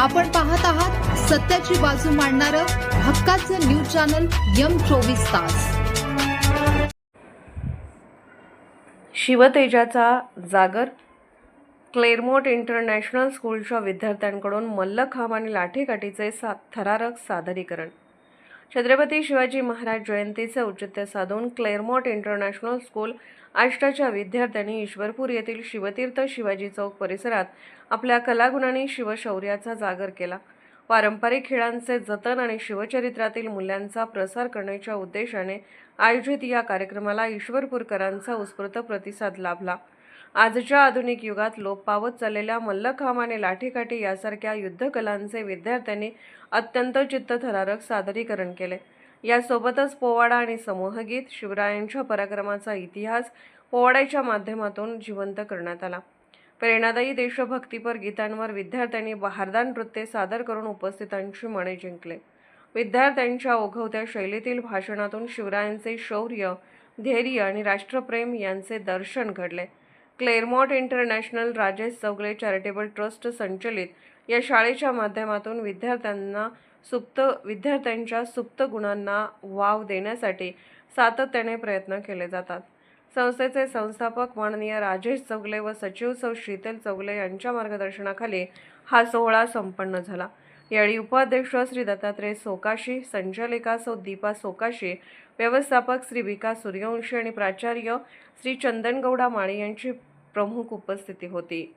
आपण पाहत आहात सत्याची बाजू मांडणारं हक्काचं न्यूज चॅनल यम चोवीस तास. शिवतेजाचा जागर क्लेरमोट इंटरनॅशनल स्कूलच्या विद्यार्थ्यांकडून मल्लखांब आणि लाठीकाठीचे सा थरारक सादरीकरण छत्रपती शिवाजी महाराज जयंतीचे औचित्य साधून क्लेअरमॉट इंटरनॅशनल स्कूल आष्टाच्या विद्यार्थ्यांनी ईश्वरपूर येथील शिवतीर्थ शिवाजी चौक परिसरात आपल्या कलागुणांनी शिवशौर्याचा जागर केला. पारंपरिक खेळांचे जतन आणि शिवचरित्रातील मूल्यांचा प्रसार करण्याच्या उद्देशाने आयोजित या कार्यक्रमाला ईश्वरपूरकरांचा उत्स्फूर्त प्रतिसाद लाभला. आजच्या आधुनिक युगात लोप पावत चाललेल्या मल्लखांब आणि लाठीकाठी यासारख्या युद्धकलांचे विद्यार्थ्यांनी अत्यंत चित्तथरारक सादरीकरण केले. यासोबतच पोवाडा आणि समूहगीत शिवरायांच्या पराक्रमाचा इतिहास पोवाड्याच्या माध्यमातून जिवंत करण्यात आला. प्रेरणादायी देशभक्तीपर गीतांवर विद्यार्थ्यांनी बहारदार नृत्य सादर करून उपस्थितांची मने जिंकले. विद्यार्थ्यांच्या ओघवत्या शैलीतील भाषणातून शिवरायांचे शौर्य धैर्य आणि राष्ट्रप्रेम यांचे दर्शन घडले. Claremont international Rajesh Chougule charitable trust संचलित या शाळेच्या माध्यमातून विद्यार्थ्यांना सुप्त विद्यार्थ्यांच्या सुप्त गुणांना वाव देण्यासाठी सातत्याने प्रयत्न केले जातात. संस्थेचे संस्थापक माननीय राजेश चौगले व सचिव सौ शीतल चौगले यांच्या मार्गदर्शनाखाली हा सोहळा संपन्न झाला. यावेळी उपाध्यक्ष श्री दत्तात्रय सोकाशी संचालिका सौ दीपा सोकाशी व्यवस्थापक श्री विकास सूर्यवंशी आणि प्राचार्य श्री चंदनगौडा माळी यांची प्रमुख उपस्थिती होती.